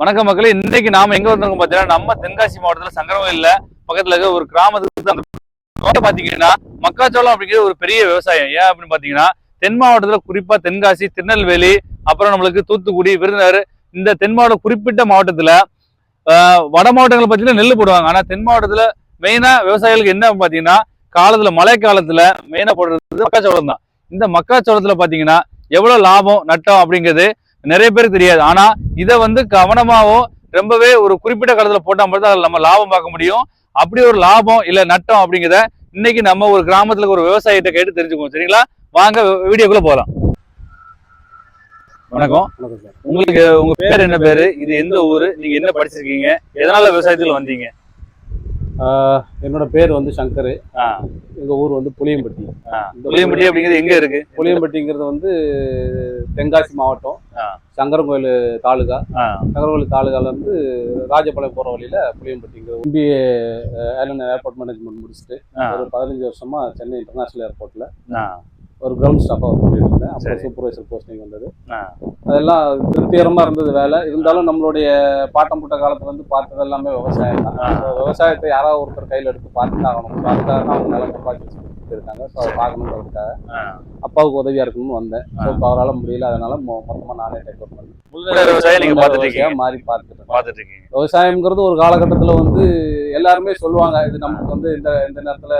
வணக்கம் மக்களே. இன்னைக்கு நாம எங்க வந்திருக்கோம் பாத்தீங்கன்னா நம்ம தென்காசி மாவட்டத்துல சங்கரவயல்ல பக்கத்துல இருக்க ஒரு கிராமத்துக்கு பாத்தீங்கன்னா மக்காச்சோளம் அப்படிங்கிறது ஒரு பெரிய விவசாயம். ஏன் அப்படின்னு பாத்தீங்கன்னா தென் மாவட்டத்துல குறிப்பா தென்காசி திருநெல்வேலி அப்புறம் நம்மளுக்கு தூத்துக்குடி விருதுநகர் இந்த தென் மாவட்டம் குறிப்பிட்ட மாவட்டத்துல வட மாவட்டங்களை பார்த்தீங்கன்னா நெல் போடுவாங்க. ஆனா தென் மாவட்டத்துல மெயினா விவசாயிகளுக்கு என்ன பாத்தீங்கன்னா காலத்துல மழை காலத்துல மெயினா போடுறது மக்காச்சோளம் தான். இந்த மக்காச்சோளத்துல பாத்தீங்கன்னா எவ்வளவு லாபம் நட்டம் அப்படிங்கிறது நிறைய பேருக்கு தெரியாது. ஆனா இதை வந்து கவனமாவும் ரொம்பவே ஒரு குறிப்பிட்ட காலத்துல போட்டா மட்டும் அதில் நம்ம லாபம் பார்க்க முடியும். அப்படி ஒரு லாபம் இல்ல நட்டம் அப்படிங்கிறத இன்னைக்கு நம்ம ஒரு கிராமத்துல ஒரு விவசாயிகிட்ட கேட்டு தெரிஞ்சுக்குவோம். சரிங்களா? வாங்க வீடியோக்குள்ள போகலாம். வணக்கம். உங்களுக்கு உங்க பேர் என்ன பேரு? இது எந்த ஊரு? நீங்க என்ன படிச்சிருக்கீங்க? எதனால விவசாயத்துல வந்தீங்க? என்னோட பேர் வந்து சங்கர். எங்க ஊர் வந்து புளியம்பட்டி. புளியம்பட்டி அப்படிங்கிறது எங்க இருக்கு? புளியம்பட்டிங்கிறது வந்து தென்காசி மாவட்டம். சங்கரங்கோயில் தாலுகா. சங்கரங்கோயில் தாலுகால இருந்து ராஜபாளையம் போற வழியில புளியம்பட்டிங்கிற எம்பிஏ ஏர்லைன் ஏர்போர்ட் மேனேஜ்மெண்ட் முடிச்சுட்டு ஒரு பதினஞ்சு வருஷமா சென்னை இன்டர்நேஷனல் ஏர்போர்ட்ல ஒரு கிரவுண்ட் ஸ்டாஃபாக ஒர்க் பண்ணிட்டு இருந்தேன் அப்புறம் சரி. சூப்பர்வைசர் போஸ்டிங் வந்தது. அதெல்லாம் திருப்திகரமா இருந்தது வேலை. இருந்தாலும் நம்மளுடைய பாட்டம் புட்ட காலத்துல இருந்து பார்த்தது எல்லாமே விவசாயம் தான். விவசாயத்தை யாராவது ஒருத்தர் கையில எடுத்து பார்த்து ஆகணும் அதுக்காக தான் அவங்க நிலம் சம்பாதிச்சு இருக்காங்க. ஸோ அதை பார்க்கணுன்றதுக்காக. அப்பாவுக்கு உதவியா இருக்கணும்னு வந்தேன். ஸோ. இப்போ அவரால் முடியல. அதனால மொ- மொத்தமா நானே டேக் ஓவர் பண்ணேன். மாறி பார்த்துட்டு இருக்கேன். விவசாயம்ங்கிறது ஒரு காலகட்டத்துல வந்து எல்லாருமே சொல்லுவாங்க இது நமக்கு வந்து இந்த இந்த நேரத்துல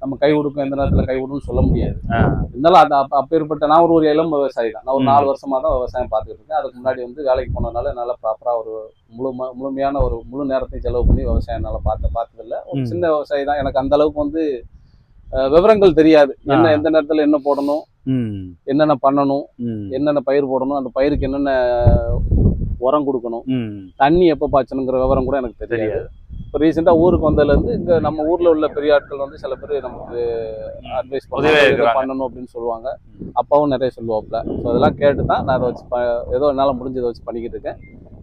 நம்ம கை கொடுக்கும் எந்த நேரத்துல கை கொடுக்கும்னு சொல்ல முடியாது. இருந்தாலும் அது அப்ப அப்பேற்பட்ட நான் ஒரு ஒரு இளம் விவசாயி தான் நான் ஒரு. நாலு வருஷமா தான் விவசாயம் பார்த்துட்டு இருக்கேன் அதுக்கு முன்னாடி வந்து வேலைக்கு போனதுனால என்னால் ப்ராப்பராக ஒரு முழு முழுமையான ஒரு முழு நேரத்தை செலவு பண்ணி விவசாயம் என்னால் பார்த்த பார்த்ததில்ல ஒரு. சின்ன விவசாயி தான் எனக்கு அந்த அளவுக்கு வந்து விவரங்கள் தெரியாது என்ன. எந்த நேரத்தில் என்ன போடணும் என்னென்ன பண்ணணும் என்னென்ன பயிர் போடணும் அந்த பயிருக்கு என்னென்ன உரம் கொடுக்கணும். தண்ணி எப்போ பாய்ச்சணுங்கிற விவரம் கூட எனக்கு தெரியாது இப்போ ரீசெண்டாக ஊருக்கு வந்ததுலேருந்து இங்கே நம்ம ஊரில் உள்ள பெரிய ஆட்கள் வந்து சில பேர் நமக்கு அட்வைஸ். பண்ணணும் அப்படின்னு சொல்லுவாங்க. அப்பாவும் நிறைய சொல்லுவாப்புல. ஸோ அதெல்லாம் கேட்டு தான் நான் அதை வச்சு ப ஏதோ என்னால் முடிஞ்சதை வச்சு பண்ணிக்கிட்டு இருக்கேன்.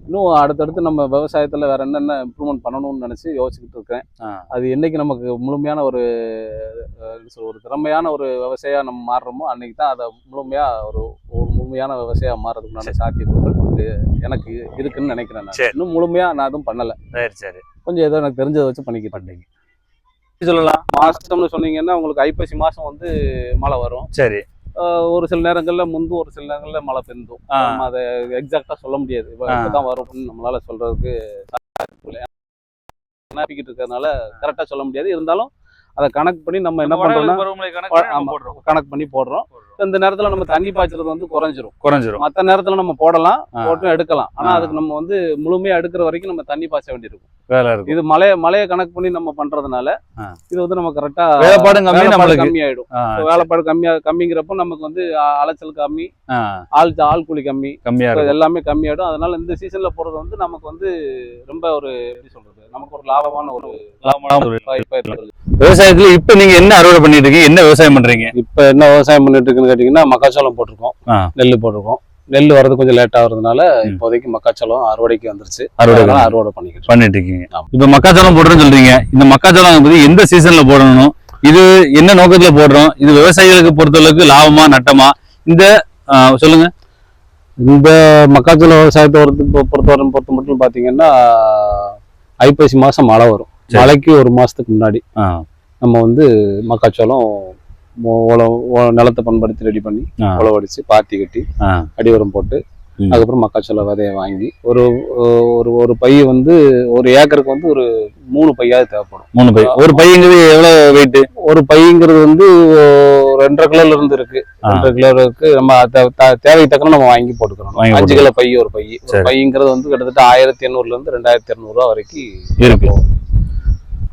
இன்னும் அடுத்தடுத்து நம்ம விவசாயத்தில் வேற என்னென்ன இம்ப்ரூவ்மெண்ட் பண்ணணும்னு நினச்சி யோசிச்சுக்கிட்டு இருக்கேன். அது என்னைக்கு நமக்கு முழுமையான ஒரு ஒரு திறமையான ஒரு விவசாயியாக நம்ம மாறுறோமோ அன்னைக்கு தான் அதை முழுமையாக ஒரு ஒரு முழுமையான விவசாயியாக மாறுறதுக்குண்டான சாத்தியக்கூறுகள். இது எனக்கு இருக்குன்னு நினைக்கிறேன் நான். இன்னும் முழுமையாக நான் எதுவும் பண்ணலை. சரி சரி. கொஞ்சம் ஏதோ எனக்கு தெரிஞ்சதை வச்சு பண்ணிக்கிட்டு பண்றீங்க சொல்லலாம். மாசம்னு சொன்னீங்கன்னா உங்களுக்கு ஐப்பசி மாசம் வந்து மழை வரும். சரி. ஒரு சில நேரங்கள்ல முந்தும் ஒரு சில நேரங்கள்ல மழை பெந்தும். நம்ம அதை எக்ஸாக்டா சொல்ல முடியாது. இப்பதான் வரும்னு நம்மளால சொல்றதுக்கு இருக்கிறதுனால கரெக்டா சொல்ல முடியாது. இருந்தாலும் அதை கணக்கு பண்ணி நம்ம என்ன பண்றோம்னா கணக்கு பண்ணி. போடுறோம். கணக்கு பண்ணி போடுறோம். இந்த நேரத்துல நம்ம தண்ணி பாய்ச்சறது வந்து குறைஞ்சிரும். குறைஞ்சிரும். மற்ற நேரத்துல நம்ம போடலாம். போட்டும் எடுக்கலாம். ஆனா. அதுக்கு நம்ம வந்து முழுமையா எடுக்கிற வரைக்கும் நம்ம தண்ணி பாய்ச்ச வேண்டியிருக்கும். வேலை இருக்கும். இது மழைய மழையை கணக்கு பண்ணி நம்ம பண்றதுனால. இது வந்து நம்ம கரெக்டா வேலைப்பாடும் கம்மி நம்மளுக்கு. கம்மியாயிடும். ஆ, So, வேலைப்பாடு கம்மியா கம்மிங்கிறப்போ நமக்கு வந்து அலைச்சல் கம்மி ஆள் ஆள் கூலி கம்மி. கம்மியா எல்லாமே கம்மியாயிடும். அதனால இந்த சீசன்ல போறது வந்து நமக்கு வந்து ரொம்ப ஒரு எப்படி சொல்றது? நமக்கு ஒரு லாபமான ஒரு லாபமான ஒரு விவசாயத்துல இப்ப நீங்க என்ன அறுவடை பண்ணிட்டு இருக்கீங்க? என்ன விவசாயம் பண்றீங்க? இப்ப என்ன விவசாயம் பண்ணிட்டு இருக்குன்னு கேட்டீங்கன்னா மக்காச்சோளம் போட்டிருக்கோம். நெல் போட்டிருக்கோம். நெல் வரது கொஞ்சம் லேட் ஆகுறதுனால. இப்போதைக்கு மக்காச்சோளம் அறுவடைக்கு வந்துருச்சு. அறுவடை அறுவடை பண்ணிக்கிட்டு பண்ணிட்டு இருக்கீங்க. இப்ப மக்காச்சோளம் போடுறேன்னு சொல்றீங்க. இந்த மக்காச்சோளம் பத்தி எந்த சீசன்ல போடணும்? இது என்ன நோக்கத்துல போடுறோம்? இது விவசாயிகளுக்கு பொறுத்தளவுக்கு லாபமா நட்டமா? இந்த சொல்லுங்க. இந்த மக்காச்சோள விவசாயத்தை பொறுத்தவரை பொறுத்த மட்டும் பாத்தீங்கன்னா ஐப்பசி மாசம் மழை வரும். மழைக்கு ஒரு மாசத்துக்கு முன்னாடி. நம்ம வந்து மக்காச்சோளம் உழவு- நிலத்தை பண்படுத்தி ரெடி பண்ணி உழவடிச்சு பாத்தி கட்டி ஆ. அடி உரம் போட்டு. அதுக்கப்புறம் மக்காச்சோள விதையை வாங்கி ஒரு ஒரு ஒரு பை வந்து ஒரு ஏக்கருக்கு வந்து ஒரு மூணு பையாவது தேவைப்படும். மூணு பை. ஒரு பையங்கிறது எவ்வளவு வெயிட் ஒரு பைங்கிறது வந்து ரெண்டரை கிலோல இருந்து இருக்கு. ரெண்டரை கிலோ இருக்கு நம்ம தே- தே- தேவைக்கு தக்கன நம்ம வாங்கி போட்டுக்கிறோம் அஞ்சு கிலோ பை ஒரு பை. ஒரு சரி. பைங்கிறது வந்து கிட்டத்தட்ட ஆயிரத்தி எண்ணூறுல இருந்து ரெண்டாயிரத்தி இரநூறுவா வரைக்கும் இருக்கு.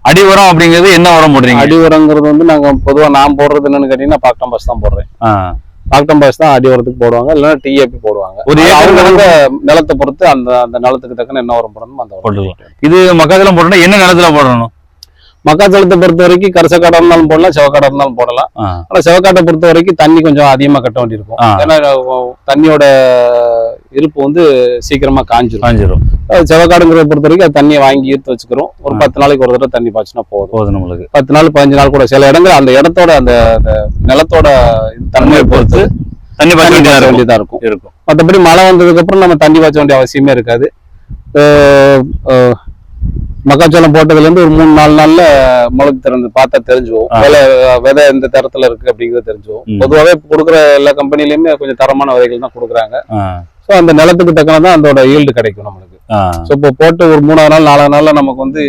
அடி உரம் அப்படிங்கிறது என்ன உரம் போடுறீங்க? அடி உரங்கிறது வந்து நாங்க பொதுவா நான் போடுறது என்னன்னு கேட்டீங்கன்னா பாக்டம் பாஸ் தான் போடுறேன். பாக்டம் பாஸ் தான் அடி உரத்துக்கு போடுவாங்க இல்லைன்னா டிஏபி போடுவாங்க. ஒரு அவங்க நிலத்தை பொறுத்து அந்த அந்த நிலத்துக்கு தக்கன என்ன உரம் போடணுமோ அந்த போட்டுக்கலாம். இது மக்காச்சோளம் போடணும் என்ன நிலத்துல போடணும்? மக்காச்சோளத்தை பொறுத்த வரைக்கும் கரிசக்காடா இருந்தாலும் போடலாம் செவக்காடா இருந்தாலும் போடலாம். ஆனா செவக்காட்டை பொறுத்த வரைக்கும் தண்ணி கொஞ்சம் அதிகமா கட்ட வேண்டியிருக்கும். ஏன்னா தண்ணியோட இருப்பு வந்து சீக்கிரமா காஞ்சிரும். காஞ்சிரும். செவக்காடுங்கிறத பொறுத்த வரைக்கும் அது தண்ணியை வாங்கி ஈர்த்து வச்சுக்கிறோம். ஒரு. பத்து நாளைக்கு ஒரு தடவை தண்ணி பாய்ச்சினா போதும். போதும் நம்மளுக்கு. பத்து நாள் பதினஞ்சு நாள் கூட சில இடங்கள் அந்த இடத்தோட அந்த நிலத்தோட தன்மையை பொறுத்து தண்ணி பாய்ச்ச வேண்டியதா இருக்கும். இருக்கும். மற்றபடி மழை வந்ததுக்கு அப்புறம் நம்ம தண்ணி பாய்ச்ச வேண்டிய அவசியமே இருக்காது. மக்காச்சோளம் போட்டதுலேருந்து ஒரு மூணு நாலு நாள்ல முளைக்கு திறந்து பார்த்தா தெரிஞ்சுவோம். விலை விதை எந்த தரத்துல இருக்கு அப்படிங்கிறது தெரிஞ்சுவோம். பொதுவாகவே கொடுக்குற எல்லா கம்பெனிலையுமே கொஞ்சம் தரமான விதைகள் தான் கொடுக்குறாங்க. ஸோ அந்த நிலத்துக்கு தக்கன அதோட ஈல்டு கிடைக்கும் நம்மளுக்கு. ஸோ இப்போ போட்டு ஒரு மூணாவது நாள் நாலாவது நாள்ல நமக்கு வந்து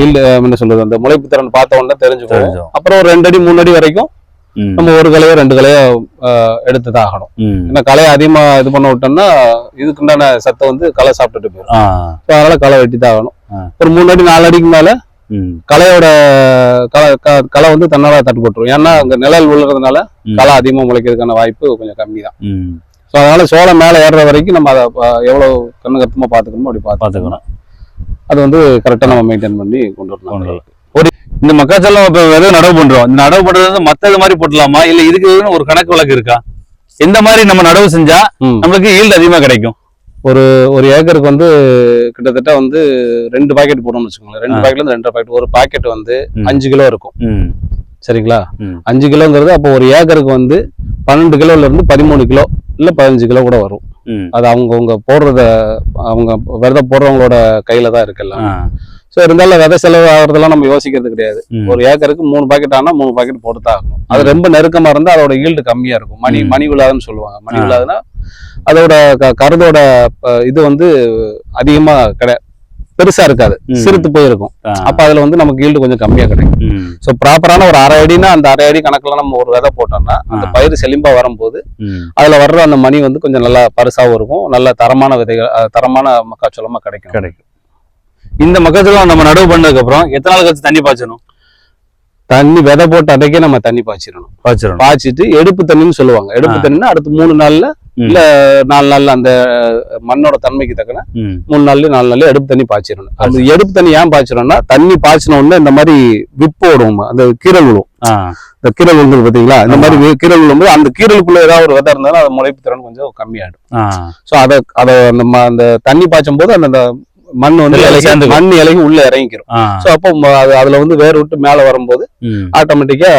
ஈல்டு என்ன சொல்றது அந்த முளைப்பு திறன் பார்த்த உடனே தெரிஞ்சுக்குவோம். தெரிஞ்சோம். அப்புறம் ஒரு ரெண்டு அடி மூணு அடி வரைக்கும் நம்ம ஒரு கலையோ ரெண்டு கலையோ எடுத்து தான் ஆகணும் ஏன்னா கலையை அதிகமா இது பண்ண விட்டோம்னா இதுக்குண்டான சத்தை வந்து களை சாப்பிட்டுட்டு போயிடும். அதனால களை வெட்டி தான் ஆகணும். ஒரு மூணு அடி நாலு அடிக்கு மேல களையோட களை களை வந்து தன்னால தட்டுப்பட்டுரும் ஏன்னா அங்க நிழல் விழுறதுனால. களை அதிகமா முளைக்கிறதுக்கான வாய்ப்பு கொஞ்சம் கம்மி தான். ஸோ அதனால சோளம் மேலே ஏறுற வரைக்கும் நம்ம அதை எவ்வளவு கண்ணு கருத்துமா பார்த்துக்கணுமோ அப்படி பார்த்து பாத்துக்கணும் அது வந்து கரெக்டாக நம்ம மெயின்டைன் பண்ணி கொண்டு வரணும் கொண்டு வரலாம். இந்த மக்காச்சோளம் இப்ப விதை நடவு பண்றோம். இந்த நடவு பண்றது வந்து மத்தது மாதிரி போட்டலாமா? இல்ல இதுக்கு ஒரு கணக்கு வழக்கு இருக்கா? எந்த மாதிரி நம்ம நடவு செஞ்சா. நம்மளுக்கு ஈல்டு அதிகமா கிடைக்கும். ஒரு ஒரு ஏக்கருக்கு வந்து கிட்டத்தட்ட வந்து ரெண்டு பாக்கெட் போடணும்னு வச்சுக்கோங்களேன். ரெண்டு. பாக்கெட்ல இருந்து ரெண்டரை பாக்கெட் ஒரு பாக்கெட் வந்து. அஞ்சு கிலோ இருக்கும். சரிங்களா. அஞ்சு கிலோங்கிறது அப்போ ஒரு ஏக்கருக்கு வந்து பன்னெண்டு கிலோல இருந்து பதிமூணு கிலோ இல்ல பதினஞ்சு கிலோ கூட வரும். அது அவங்கவுங்க போடுறத அவங்க விதை போடுறவங்களோட கையில தான் இருக்கு ஆ, எல்லாம் ஸோ இருந்தாலும் விதை செலவு ஆகிறதெல்லாம் நம்ம யோசிக்கிறது கிடையாது. ஒரு ஏக்கருக்கு மூணு பாக்கெட் ஆனா மூணு பாக்கெட் போட்டு தான் ஆகணும். அது ரொம்ப நெருக்கமா இருந்தா அதோட ஈல்டு கம்மியா இருக்கும். மணி. மணி விழாதுன்னு சொல்லுவாங்க. மணி. விழாதுன்னா அதோட க- கருதோட இது வந்து அதிகமா கிடை பெருசா இருக்காது. ம். சிறுத்து போயிருக்கும். அப்ப அதுல வந்து நமக்கு ஈல்டு கொஞ்சம் கம்மியா கிடைக்கும். ஸோ ப்ராப்பரான ஒரு அரை அடினா அந்த அரை அடி கணக்குல நம்ம ஒரு விதை போட்டோம்னா அந்த. பயிர் செழிம்பா வரும்போது. அதுல வர்ற அந்த மணி வந்து கொஞ்சம் நல்லா பருசாவும் இருக்கும். நல்ல தரமான விதைகள் தரமான மக்காச்சோளமா கிடைக்கும். கிடைக்கும். இந்த மக்காச்சோளம் நம்ம நடவு பண்ணதுக்கு அப்புறம் எத்தனை நாள் கழிச்சு தண்ணி பாய்ச்சணும்? தண்ணி விதை போட்ட அன்றைக்கே நம்ம தண்ணி பாய்ச்சிடணும். பாய்ச்சிடணும். பாய்ச்சிட்டு எடுப்பு தண்ணின்னு சொல்லுவாங்க. எடுப்பு. தண்ணின்னா அடுத்து மூணு நாள்ல. இல்ல நாலு நாள்ல அந்த மண்ணோட தன்மைக்கு தக்கன மூணு நாள்ல நாலு நாள்ல எடுப்பு தண்ணி பாய்ச்சிடணும். அந்த எடுப்பு தண்ணி ஏன் பாய்ச்சிடணும்னா தண்ணி பாய்ச்சின உடனே இந்த மாதிரி விப்பு ஓடும். அந்த கீரல் விழும். இந்த கீரல் விழுந்து பாத்தீங்களா? இந்த மாதிரி கீரல் விழும்போது அந்த கீரலுக்குள்ள ஏதாவது ஒரு விதை இருந்தாலும் அது முளைப்பு திறன் கொஞ்சம் கம்மியாயிடும். ஸோ அதை அதை அந்த அந்த தண்ணி பாய்ச்சும் போது அந்த அந்த மண் வந்து இலையில இலகி- சேர்ந்துக்கும். மண் இலகி உள்ள இறங்கிக்கிறோம். ஸோ அப்போ அது அதுல வந்து வேர் விட்டு மேல வரும்போது ஆட்டோமேட்டிக்கா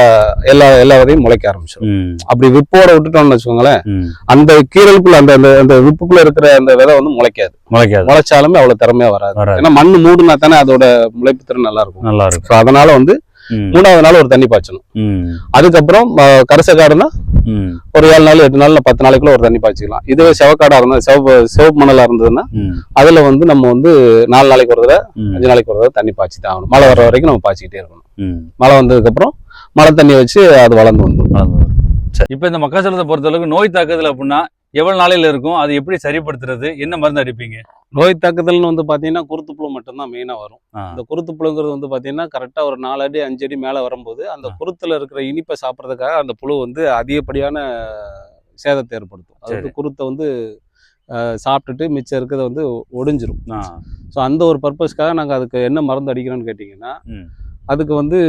எல்லா எல்லா விதையும் முளைக்க ஆரம்பிச்சிடும் அப்படி விப்போட விட்டுட்டோம்னு வச்சுக்கோங்களேன். அந்த கீரலுக்குள்ள அந்த அந்த விப்புக்குள்ள இருக்கிற அந்த விதை வந்து முளைக்காது. முளைக்காது. முளைச்சாலுமே அவ்வளவு திறமையா வராது. ஏன்னா மண்ணு மூடுனா தானே அதோட முளைப்பு திறன் நல்லா இருக்கும் நல்லா இருக்கும் அதனால வந்து மூணாவது நாள் ஒரு தண்ணி பாய்ச்சணும். அதுக்கப்புறம் அஹ், கரிச காடுனா ம், ஒரு ஏழு நாள் எட்டு நாள் பத்து நாளைக்குள்ள ஒரு தண்ணி பாய்ச்சிக்கலாம். இதுவே செவக்காடா இருந்தா சிவப்பு சிவப்பு மணலா இருந்ததுன்னா அதுல வந்து நம்ம வந்து நாலு நாளைக்கு ஒரு தடவை அஞ்சு நாளைக்கு ஒரு தடவை தண்ணி பாய்ச்சி தான் ஆகணும். மழை வர வரைக்கும் நம்ம பாய்ச்சிக்கிட்டே இருக்கணும். மழை வந்ததுக்கு அப்புறம் மழை தண்ணியை வச்சு அது வளர்ந்து வந்துடும். இப்போ இந்த மக்காச்சோளத்தை பொறுத்த அளவுக்கு நோய் தாக்குதல் அப்படின்னா எவ்வளவு நாளையில இருக்கும்? அது எப்படி சரிப்படுத்துறது? என்ன மருந்து அடிப்பீங்க? நோய் தாக்குதல்னு வந்து பாத்தீங்கன்னா குருத்து புழு மட்டும்தான் மெயினா வரும். இந்த குருத்து புழுங்கிறது வந்து பாத்தீங்கன்னா கரெக்டா ஒரு நாலு அடி அஞ்சு அடி மேல வரும்போது அந்த. குருத்துல இருக்கிற இனிப்பை சாப்பிட்றதுக்காக அந்த புழு வந்து அதிகப்படியான சேதத்தை ஏற்படுத்தும். அது வந்து சரி. குருத்தை வந்து சாப்பிட்டுட்டு மிச்சம் இருக்கிறத வந்து ஒடிஞ்சிரும். ஸோ அந்த ஒரு பர்பஸ்க்காக நாங்கள் அதுக்கு என்ன மருந்து அடிக்கிறோம்னு கேட்டிங்கன்னா. அதுக்கு வந்து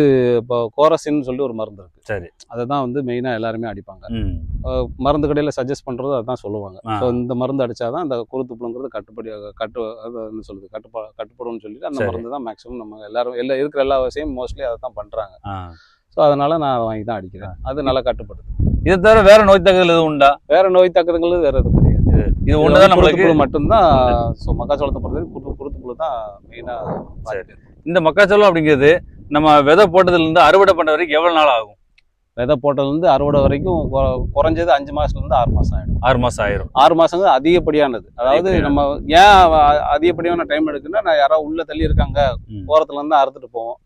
இப்போ கோரசின்னு சொல்லி ஒரு மருந்து இருக்கு. சரி. அதை தான் வந்து மெயினாக எல்லாருமே அடிப்பாங்க. மருந்து கடையில் சஜஸ்ட் பண்ணுறது அதான் சொல்லுவாங்க. ஸோ இந்த மருந்து அடிச்சாதான் அந்த குருத்து புழுங்கிறது கட்டுப்படி கட்டு அது என்ன சொல்லுது கட்டுப்பா கட்டுப்படும்னு சொல்லிட்டு அந்த. மருந்து தான் மேக்ஸிமம் நம்ம எல்லாரும் எல்லா இருக்கிற எல்லா விஷயம் மோஸ்ட்லி அதை தான் பண்ணுறாங்க. ஸோ அதனால நான் வாங்கி தான் அடிக்கிறேன். அது நல்லா கட்டுப்படுது. இதை தவிர வேற நோய் தாக்குதல் எதுவும் உண்டா? வேற நோய் தாக்குதல்கள் வேற எதுவும் கிடையாது. இது ஒண்ணுதான் நம்மளுக்கு? மட்டும்தான் ஸோ மக்காச்சோளத்தை பொறுத்தவரைக்கும் குருத்து குருத்து புழு தான் மெயினாக. இந்த மக்காச்சோளம் அப்படிங்கிறது நம்ம விதை போட்டதுல இருந்து அறுவடை பண்ண வரைக்கும் எவ்வளவு நாள் ஆகும்? விதை போட்டதுலேருந்து அறுவடை வரைக்கும் குறைஞ்சது அஞ்சு மாசத்துலேருந்து ஆறு மாசம் ஆயிடும். ஆறு மாசம் ஆயிரும். ஆறு மாசங்க அதிகப்படியானது. அதாவது. நம்ம ஏன் அதிகப்படியான டைம் எடுக்குன்னா நான் யாராவது உள்ள தள்ளி இருக்காங்க ம். ஓரத்துல இருந்து அறுத்துட்டு போவோம்.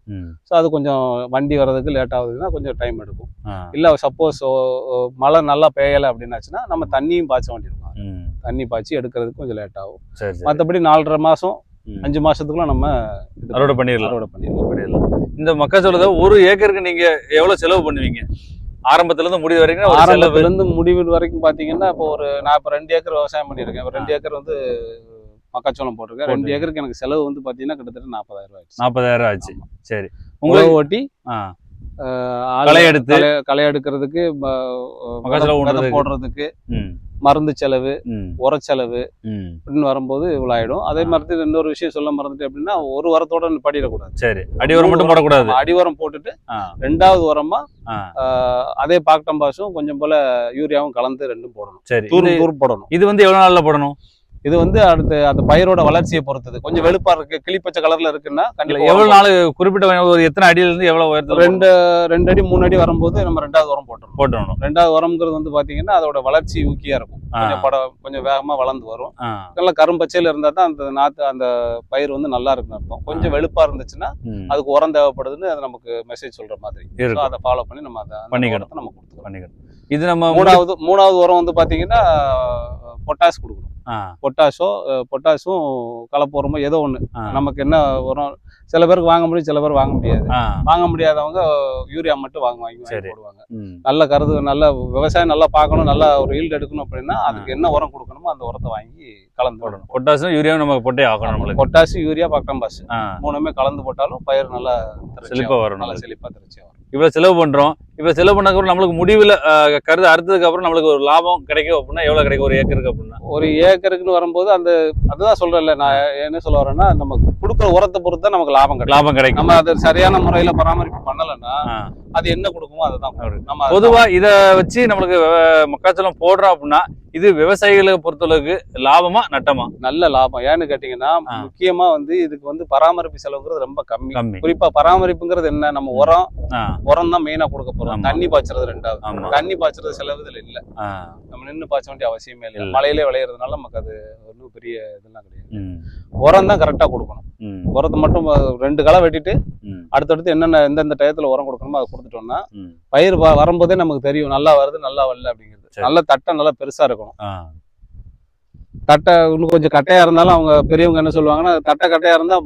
ஸோ அது கொஞ்சம் வண்டி வர்றதுக்கு லேட் ஆகுதுன்னா கொஞ்சம் டைம் எடுக்கும். இல்ல சப்போஸ் மழை நல்லா பெய்யலை அப்படின்னாச்சுன்னா நம்ம தண்ணியும் பாய்ச்ச வேண்டியிருக்கும். தண்ணி பாய்ச்சி எடுக்கிறதுக்கு கொஞ்சம் லேட் ஆகும். மற்றபடி நாலரை மாசம் ம். அஞ்சு மாசத்துக்குள்ள நம்ம அறுவடை பண்ணிடலாம். அறுவடை பண்ணிடலாம். பண்ணிடலாம். இந்த மக்காச்சோளத்தை ஒரு ஏக்கருக்கு நீங்க எவ்வளவு செலவு பண்ணுவீங்க? ஆரம்பத்துல இருந்து முடிவு வரைக்கும் ஆரம்பத்துல இருந்து முடிவு வரைக்கும் பாத்தீங்கன்னா இப்போ ஒரு நான் இப்போ ரெண்டு ஏக்கர் விவசாயம் பண்ணியிருக்கேன். ரெண்டு ஏக்கர் வந்து மக்காச்சோளம் போட்டிருக்கேன். ரெண்டு. ஏக்கருக்கு எனக்கு செலவு வந்து பாத்தீங்கன்னா கிட்டத்தட்ட நாற்பதாயிரம் ரூபாய். நாற்பதாயிரம் ஆச்சு. சரி. உங்களுக்கு ஓட்டி களை எடுத்து. களை எடுக்கிறதுக்கு. போடுறதுக்கு மருந்து செலவு உரச்செலவு. அப்படின்னு வரும்போது இவ்வளோ ஆயிடும் அதே. மாதிரி இன்னொரு விஷயம் சொல்ல மறந்துட்டு அப்படின்னா ஒரு உரத்தோட படிடக்கூடாது. சரி. அடி உரம் மட்டும் போடக்கூடாது. அடி உரம் போட்டுட்டு ரெண்டாவது உரமா அதே பாக்டம்பாஸும் கொஞ்சம் போல யூரியாவும் கலந்து ரெண்டும் போடணும். சரி. தூர் போடணும். இது வந்து எவ்வளவு நாள்ல போடணும்? இது வந்து அடுத்து அந்த பயிரோட வளர்ச்சியை பொறுத்தது. கொஞ்சம் வெளுப்பா இருக்கு கிளிப்பச்சை கலர்ல இருக்குன்னா கண்டிப்பா எவ்வளவு நாள் குறிப்பிட்ட ஒரு எத்தனை அடியில இருந்து எவ்வளவு உயரத்துல ரெண்டு ரெண்டு அடி மூணு அடி வரும்போது நம்ம ரெண்டாவது உரம் போட்டுருவோம் போட்டுறணும். ரெண்டாவது உரம்ங்கிறது வந்து பாத்தீங்கன்னா அதோட வளர்ச்சி ஊக்கியா இருக்கும். கொஞ்சம் பட கொஞ்சம் வேகமா வளர்ந்து வரும். நல்லா கரும்பச்சையில இருந்தா தான் அந்த நாத்து அந்த பயிர் வந்து நல்லா இருக்குன்னு அர்த்தம். கொஞ்சம் வெளுப்பா இருந்துச்சுன்னா அதுக்கு உரம் தேவைப்படுதுன்னு அது நமக்கு மெசேஜ் சொல்ற மாதிரி. இருக்கும். அதை ஃபாலோ பண்ணி நம்ம அதை. உரத்தை நம்ம கொடுத்துருவோம் பண்ணிக்கணும். இது நம்ம மூணாவது மூணாவது உரம் வந்து பாத்தீங்கன்னா பொட்டாஸ் கொடுக்கணும். பொட்டாஷோ பொட்டாஷும் கலப்பு உரமோ ஏதோ ஆ, நமக்கு என்ன உரம் சில பேருக்கு வாங்க முடியும் சில பேர் வாங்க முடியாது. வாங்க முடியாதவங்க யூரியா மட்டும் வாங்க வாங்கி போடுவாங்க. நல்ல கருது நல்ல விவசாயம் நல்லா பார்க்கணும் நல்லா ஒரு ஈல்டு எடுக்கணும் அப்படின்னா அதுக்கு என்ன உரம் கொடுக்கணுமோ அந்த உரத்தை வாங்கி கலந்து போடணும். பொட்டாசும் யூரியாவும் நமக்கு போட்டே ஆகணும் நம்மளுக்கு. பொட்டாசி யூரியா பாக்டம்பாஸ் ஆ, மூணுமே கலந்து போட்டாலும் பயிர் நல்லா திரட்சியா செழிப்பா வரும் நல்லா நம்மளுக்கு. செழிப்பா திரட்சியா வரும் இவ்வளவு செலவு பண்றோம். இவ்வளவு செலவு பண்ணதுக்கு அப்புறம் நம்மளுக்கு முடிவுல கருது அறுத்ததுக்கு அப்புறம் நம்மளுக்கு ஒரு லாபம் கிடைக்கும் அப்படின்னா எவ்வளவு கிடைக்கும் ஒரு ஏக்கருக்கு அப்படின்னா? ஒரு ஏக்கருக்குன்னு வரும்போது அந்த அதுதான் சொல்றேன்ல நான் என்ன சொல்ல வரேன்னா நம்ம கொடுக்குற உரத்தை பொறுத்து தான் நமக்கு லாபம் கிடைக்கும். லாபம் கிடைக்கும். நம்ம அதை சரியான முறையில பராமரிப்பு பண்ணலைன்னா. அது என்ன கொடுக்குமோ அதை தான் அப்படி. நம்ம அதை பொதுவா இத வச்சு நம்மளுக்கு மக்காச்சோளம் போடுறோம் அப்படின்னா இது விவசாயிகளை பொறுத்தளவுக்கு லாபமா நட்டமா? நல்ல லாபம். ஏன்னு கேட்டீங்கன்னா. முக்கியமா வந்து இதுக்கு வந்து பராமரிப்பு செலவுங்கிறது ரொம்ப கம்மி. குறிப்பா பராமரிப்புங்கிறது என்ன? நம்ம உரம் உரம் தான் மெயினா கொடுக்க போறோம். தண்ணி பாய்ச்சறது ரெண்டாவது. தண்ணி பாய்ச்சறது செலவு இதுல இல்ல. நம்ம நின்னு பாய்ச்ச வேண்டிய அவசியமே இல்லை. மழையிலே விளையிறதுனால நமக்கு அது ஒன்றும் பெரிய இதெல்லாம் கிடையாது. உரம் தான் கரெக்டா கொடுக்கணும். உரத்தை மட்டும் ரெண்டு களை வெட்டிட்டு அடுத்தடுத்து என்னென்ன எந்தெந்த டயத்துல உரம் கொடுக்கணுமோ அதை கொடுத்துட்டோம்னா. பயிர் வரும்போதே நமக்கு தெரியும். நல்லா வருது நல்லா வரல அப்படிங்கிறது சரி. நல்ல தட்டை நல்லா பெருசா இருக்கணும். தட்டை இன்னும் கொஞ்சம் கட்டையா இருந்தாலும் அவங்க பெரியவங்க என்ன சொல்லுவாங்கன்னா தட்டை கட்டையா இருந்தா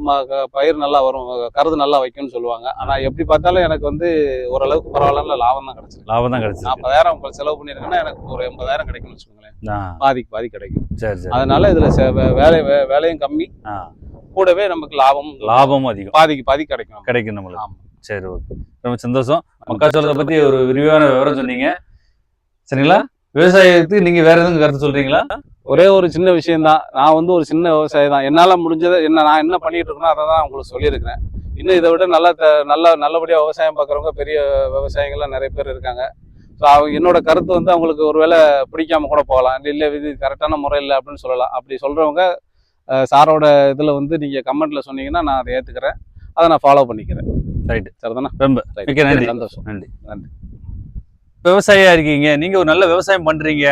பயிர் நல்லா வரும் கருது நல்லா வைக்கும்னு சொல்லுவாங்க. ஆனா எப்படி பார்த்தாலும் எனக்கு வந்து ஓரளவுக்கு பரவாயில்ல லாபம் தான் கிடைச்சிருக்கு. லாபம் தான் கிடைச்சிருக்கு. நாற்பதாயிரம் உங்களுக்கு செலவு பண்ணிருக்கேன்னா எனக்கு ஒரு எண்பதாயிரம் கிடைக்கும்னு வச்சுக்கோங்களேன். பாதிக்கு பாதி கிடைக்கும். சரி சரி. அதனால இதுல வேலை வேலையும் கம்மி. கூடவே நமக்கு லாபம் லாபமும் அதிகம். பாதிக்கு பாதி கிடைக்கும். கிடைக்கும் நம்மளுக்கு. ஆமா. சரி ஓகே. ரொம்ப சந்தோஷம். மக்காச்சோளத்தை பத்தி ஒரு விரிவான விவரம் சொன்னீங்க. சரிங்களா? விவசாயத்துக்கு நீங்க வேற எதுவும் கருத்து சொல்றீங்களா? ஒரே ஒரு சின்ன விஷயம் தான் நான் வந்து ஒரு சின்ன விவசாயி தான் என்னால முடிஞ்சதை என்ன நான் என்ன பண்ணிட்டு இருக்கேனோ அதை தான் உங்களுக்கு சொல்லியிருக்கிறேன். இன்னும் இதை விட நல்லா நல்ல நல்லபடியா விவசாயம் பார்க்குறவங்க பெரிய விவசாயிகள்லாம் நிறைய பேர் இருக்காங்க. ஸோ அவங்க என்னோட கருத்து வந்து அவங்களுக்கு ஒருவேளை பிடிக்காம கூட போகலாம். இல்லை இது கரெக்டான முறை இல்லை அப்படின்னு சொல்லலாம். அப்படி சொல்றவங்க அஹ், சாரோட இதுல வந்து நீங்க கமெண்ட்ல சொன்னீங்கன்னா நான் அதை ஏத்துக்கிறேன். அதை நான் ஃபாலோ பண்ணிக்கிறேன். ரைட் சரிதானே? ரொம்ப. மிக்க நன்றி. சந்தோஷம். விவசாயியா இருக்கீங்க. நீங்க ஒரு நல்ல விவசாயம் பண்றீங்க.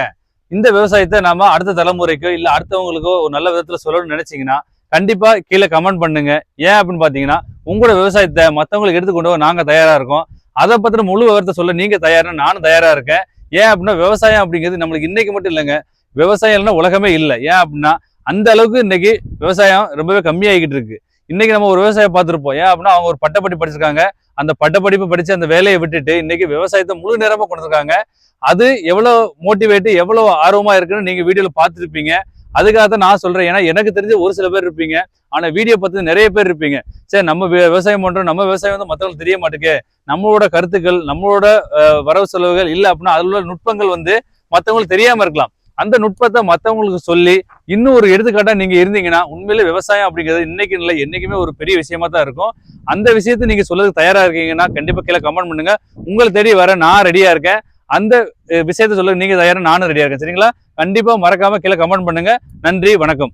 இந்த விவசாயத்தை நாம அடுத்த தலைமுறைக்கோ இல்ல அடுத்தவங்களுக்கோ ஒரு நல்ல விதத்துல சொல்லணும்னு நினைச்சீங்கன்னா கண்டிப்பா கீழே கமெண்ட் பண்ணுங்க. ஏன் அப்படின்னு பாத்தீங்கன்னா உங்களோட விவசாயத்தை மத்தவங்களுக்கு எடுத்து கொண்டு வர நாங்க தயாரா இருக்கோம். அதை பத்தின முழு விவரத்தை சொல்ல நீங்க தயாரா நானும் தயாரா இருக்கேன். ஏன் அப்படின்னா விவசாயம் அப்படிங்கிறது நம்மளுக்கு இன்னைக்கு மட்டும் இல்லைங்க. விவசாயம் இல்லைன்னா உலகமே இல்லை. ஏன் அப்படின்னா அந்த அளவுக்கு இன்னைக்கு விவசாயம் ரொம்பவே கம்மியாகிக்கிட்டு இருக்கு. இன்னைக்கு நம்ம ஒரு விவசாயம் பார்த்துருப்போம். ஏன் அப்படின்னா அவங்க ஒரு பட்டப்படி படிச்சிருக்காங்க. அந்த பட்டப்படிப்பு படிச்சு அந்த வேலையை விட்டுட்டு இன்னைக்கு விவசாயத்தை முழு நேரமா கொண்டு வந்திருக்காங்க அது எவ்வளவு மோட்டிவேட் எவ்வளவு ஆர்வமா இருக்குன்னு நீங்க வீடியோல பார்த்துருப்பீங்க. அதுக்காக தான் நான் சொல்றேன். ஏன்னா எனக்கு தெரிஞ்ச ஒரு சில பேர் இருப்பீங்க. ஆனா வீடியோ பார்த்து நிறைய பேர் இருப்பீங்க. சரி நம்ம வி- விவசாயம் பண்றோம். நம்ம விவசாயம் வந்து மத்தவங்களுக்கு தெரிய மாட்டேங்க நம்மளோட கருத்துக்கள் நம்மளோட வரவு செலவுகள் இல்ல அப்படின்னா அதுல உள்ள நுட்பங்கள் வந்து மத்தவங்களுக்கு தெரியாம இருக்கலாம். அந்த நுட்பத்தை மற்றவங்களுக்கு சொல்லி இன்னும் ஒரு எடுத்துக்காட்டா நீங்க இருந்தீங்கன்னா உண்மையிலே விவசாயம் அப்படிங்கிறது இன்னைக்கு இல்லை என்னைக்குமே ஒரு பெரிய விஷயமா தான் இருக்கும். அந்த விஷயத்தை நீங்க சொல்லுறது தயாரா இருக்கீங்கன்னா கண்டிப்பா கீழே கமெண்ட் பண்ணுங்க. உங்களை தேடி வர நான் ரெடியா இருக்கேன். அந்த விஷயத்த விஷயத்தை சொல்ல நீங்க தயாரா நானும் ரெடியா இருக்கேன். சரிங்களா? கண்டிப்பா மறக்காம கீழே கமெண்ட் பண்ணுங்க. நன்றி வணக்கம்.